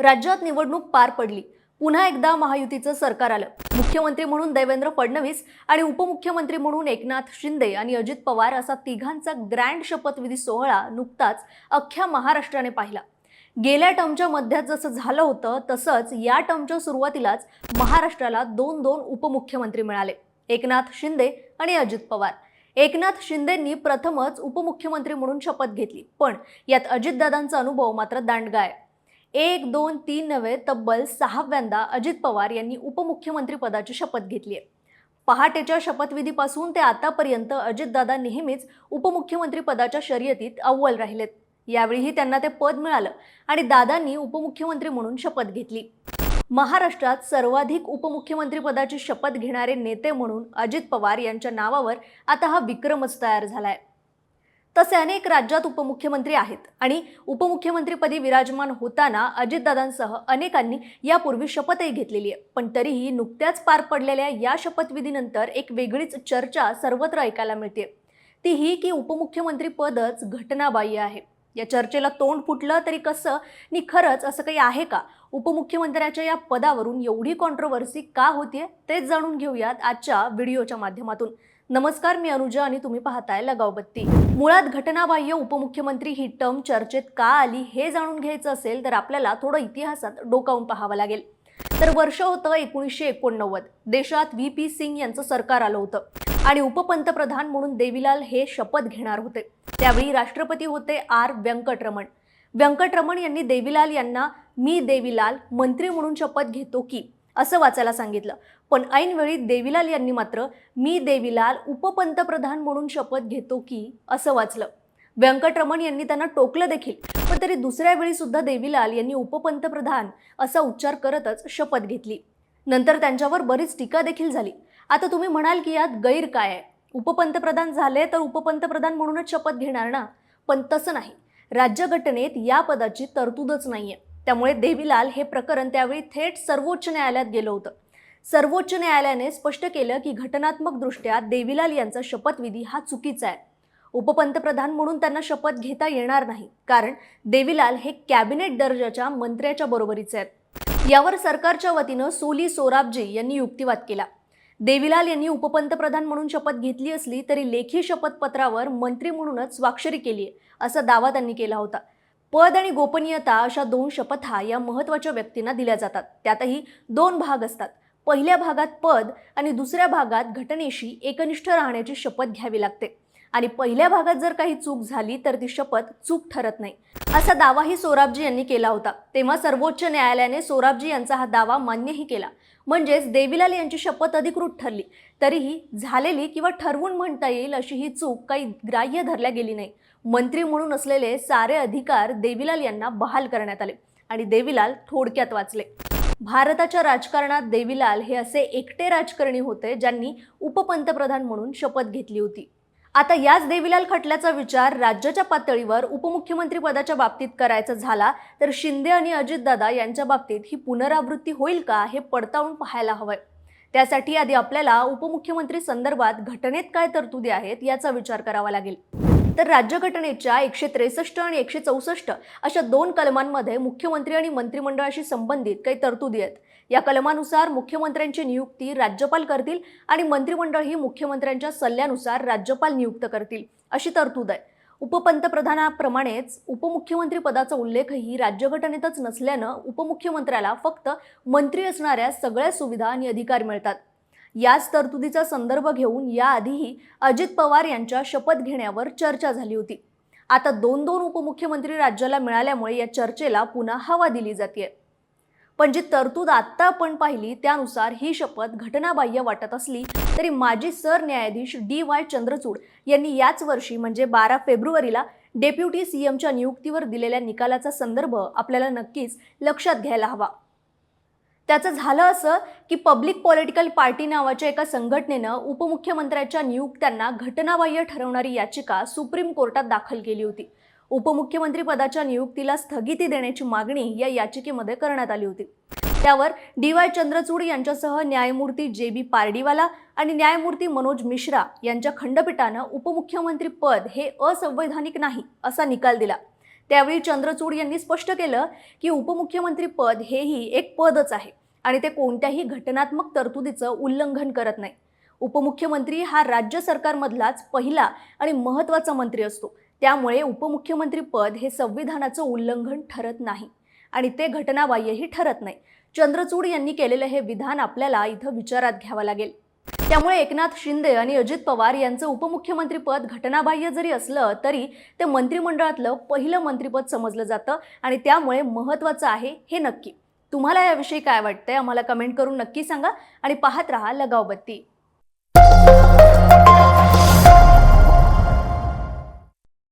राज्यात निवडणूक पार पडली. पुन्हा एकदा महायुतीचं सरकार आलं. मुख्यमंत्री म्हणून देवेंद्र फडणवीस आणि उपमुख्यमंत्री म्हणून एकनाथ शिंदे आणि अजित पवार असा तिघांचा ग्रँड शपथविधी सोहळा नुकताच अख्ख्या महाराष्ट्राने पाहिला. गेल्या टर्मच्या मध्यात जसं झालं होतं तसंच या टर्मच्या सुरुवातीलाच महाराष्ट्राला दोन दोन उपमुख्यमंत्री मिळाले. एकनाथ शिंदे आणि अजित पवार. एकनाथ शिंदेंनी प्रथमच उपमुख्यमंत्री म्हणून शपथ घेतली. पण यात अजितदादांचा अनुभव मात्र दांडगा आहे एक दोन तीन नव्हे तब्बल सहाव्यांदा अजित पवार यांनी उपमुख्यमंत्री पदाची शपथ घेतली आहे. पहाटेच्या शपथविधीपासून ते आतापर्यंत अजितदादा नेहमीच उपमुख्यमंत्री पदाच्या शर्यतीत अव्वल राहिलेत. यावेळीही त्यांना ते पद मिळालं आणि दादांनी उपमुख्यमंत्री म्हणून शपथ घेतली. महाराष्ट्रात सर्वाधिक उपमुख्यमंत्री पदाची शपथ घेणारे नेते म्हणून अजित पवार यांच्या नावावर आता हा विक्रमच तयार झाला आहे तसे अनेक राज्यात उपमुख्यमंत्री आहेत. आणि उपमुख्यमंत्रीपदी विराजमान होताना अजितदादांसह अनेकांनी यापूर्वी शपथही घेतलेली आहे. पण तरीही नुकत्याच पार पडलेल्या या शपथविधीनंतर एक वेगळीच चर्चा सर्वत्र ऐकायला मिळते. ती ही की उपमुख्यमंत्री पदच घटनाबाह्य आहे. या चर्चेला तोंड फुटलं तरी कसं? नि खरंच असं काही आहे का? उपमुख्यमंत्र्याच्या या पदावरून एवढी कॉन्ट्रोवर्सी का होतीये? तेच जाणून घेऊयात आजच्या व्हिडिओच्या माध्यमातून. नमस्कार मी अनुजा आणि तुम्ही पाहताय लगावबत्ती. मुळात घटनाबाह्य उपमुख्यमंत्री ही टर्म चर्चेत का आली हे जाणून घ्यायचं असेल तर आपल्याला थोडं इतिहासात डोकावून पाहावं लागेल. तर वर्ष होतं एकोणीसशे एकोणनव्वद. देशात व्ही. पी. सिंग यांचं सरकार आलं होतं आणि उपपंतप्रधान म्हणून देवीलाल हे शपथ घेणार होते. त्यावेळी राष्ट्रपती होते आर. व्यंकटरमण. व्यंकटरमण यांनी देवीलाल यांना मी देवीलाल मंत्री म्हणून शपथ घेतो की असं वाचायला सांगितलं. पण ऐनवेळी देवीलाल यांनी मात्र मी देवीलाल उपपंतप्रधान म्हणून शपथ घेतो की असं वाचलं. व्यंकटरमण यांनी त्यांना टोकलं देखील पण तरी दुसऱ्या वेळी सुद्धा देवीलाल यांनी उपपंतप्रधान असा उच्चार करतच शपथ घेतली. नंतर त्यांच्यावर बरीच टीका देखील झाली. आता तुम्ही म्हणाल की यात गैर काय आहे? उपपंतप्रधान झाले तर उपपंतप्रधान म्हणूनच शपथ घेणार ना? पण तसं नाही. राज्यघटनेत या पदाची तरतूदच नाहीये. त्यामुळे देवीलाल हे प्रकरण त्यावेळी थेट सर्वोच्च न्यायालयात गेलं होतं. सर्वोच्च न्यायालयाने स्पष्ट केलं की घटनात्मकदृष्ट्या देवीलाल यांचा शपथविधी हा चुकीचा आहे. उपपंतप्रधान म्हणून त्यांना शपथ घेता येणार नाही कारण देवीलाल हे कॅबिनेट दर्जाच्या मंत्र्याच्या बरोबरीचे आहेत. यावर सरकारच्या वतीनं सोली सोराबजी यांनी युक्तिवाद केला. देवीलाल यांनी उपपंतप्रधान म्हणून शपथ घेतली असली तरी लेखी शपथपत्रावर मंत्री म्हणूनच स्वाक्षरी केली आहे असा दावा त्यांनी केला होता. पद आणि गोपनीयता अशा दोन शपथा या महत्त्वाच्या व्यक्तींना दिल्या जातात. त्यातही दोन भाग असतात. पहिल्या भागात पद आणि दुसऱ्या भागात घटनेशी एकनिष्ठ राहण्याची शपथ घ्यावी लागते. आणि पहिल्या भागात जर काही चूक झाली तर ती शपथ चूक ठरत नाही. असा दावाही सोराबजी यांनी केला होता. तेव्हा सर्वोच्च न्यायालयाने सोराबजी यांचा हा दावा मान्यही केला. म्हणजेच देवीलाल यांची शपथ अधिकृत ठरली. तरीही झालेली किंवा ठरवून म्हणता येईल अशी ही चूक काही ग्राह्य धरल्या गेली नाही. मंत्री म्हणून असलेले सारे अधिकार देवीलाल यांना बहाल करण्यात आले. आणि देवीलाल थोडक्यात वाचले. भारताच्या राजकारणात देवीलाल हे असे एकटे राजकारणी होते ज्यांनी उपपंतप्रधान म्हणून शपथ घेतली होती. आता याच देवीलाल खटल्याचा विचार राज्याच्या पातळीवर उपमुख्यमंत्री पदाच्या बाबतीत करायचा झाला तर शिंदे आणि अजितदादा यांच्या बाबतीत ही पुनरावृत्ती होईल का हे पडताळून पाहायला हवंय. त्यासाठी आधी आपल्याला उपमुख्यमंत्री संदर्भात घटनेत काय तरतुदी आहेत याचा विचार करावा लागेल. तर राज्यघटनेच्या एकशे त्रेसष्ट आणि एकशे चौसष्ट अशा दोन कलमांमध्ये मुख्यमंत्री आणि मंत्रिमंडळाशी संबंधित काही तरतुदी आहेत. या कलमानुसार मुख्यमंत्र्यांची नियुक्ती राज्यपाल करतील आणि मंत्रिमंडळ ही मुख्यमंत्र्यांच्या सल्ल्यानुसार राज्यपाल नियुक्त करतील अशी तरतूद आहे. उपपंतप्रधानाप्रमाणेच उपमुख्यमंत्री पदाचा उल्लेखही राज्यघटनेतच नसल्यानं उपमुख्यमंत्र्याला फक्त मंत्री असणाऱ्या सगळ्या सुविधा आणि अधिकार मिळतात. याच तरतुदीचा संदर्भ घेऊन याआधीही अजित पवार यांच्या शपथ घेण्यावर चर्चा झाली होती. आता दोन दोन उपमुख्यमंत्री राज्याला मिळाल्यामुळे या चर्चेला पुन्हा हवा दिली जाते पण जी तरतूद आत्ता आपण पाहिली त्यानुसार ही शपथ घटनाबाह्य वाटत असली तरी माजी सरन्यायाधीश डी वाय चंद्रचूड यांनी याच वर्षी म्हणजे बारा फेब्रुवारीला डेप्युटी सीएमच्या नियुक्तीवर दिलेल्या निकालाचा संदर्भ आपल्याला नक्कीच लक्षात घ्यायला हवा. त्याचं झालं असं की पब्लिक पॉलिटिकल पार्टी नावाच्या एका संघटनेनं उपमुख्यमंत्र्याच्या नियुक्त्यांना घटनाबाह्य ठरवणारी याचिका सुप्रीम कोर्टात दाखल केली होती. उपमुख्यमंत्री पदाच्या नियुक्तीला स्थगिती देण्याची मागणी या याचिकेमध्ये करण्यात आली होती. त्यावर डी वाय चंद्रचूड यांच्यासह न्यायमूर्ती जे बी पारडीवाला आणि न्यायमूर्ती मनोज मिश्रा यांच्या खंडपीठानं उपमुख्यमंत्री पद हे असंवैधानिक नाही असा निकाल दिला. त्यावेळी चंद्रचूड यांनी स्पष्ट केलं की उपमुख्यमंत्री पद हेही एक पदच आहे आणि ते कोणत्याही घटनात्मक तरतुदीचं उल्लंघन करत नाही. उपमुख्यमंत्री हा राज्य सरकारमधलाच पहिला आणि महत्त्वाचा मंत्री असतो. त्यामुळे उपमुख्यमंत्री पद हे संविधानाचं उल्लंघन ठरत नाही आणि ते घटनाबाह्यही ठरत नाही. चंद्रचूड यांनी केलेलं हे विधान आपल्याला इथं विचारात घ्यावं लागेल. त्यामुळे एकनाथ शिंदे आणि अजित पवार यांचं उपमुख्यमंत्रीपद घटनाबाह्य जरी असलं तरी ते मंत्रिमंडळातलं पहिलं मंत्रिपद समजलं जातं आणि त्यामुळे महत्त्वाचं आहे हे नक्की. तुम्हाला याविषयी काय वाटतंय? आम्हाला कमेंट करून नक्की सांगा आणि पाहत रहा लगाव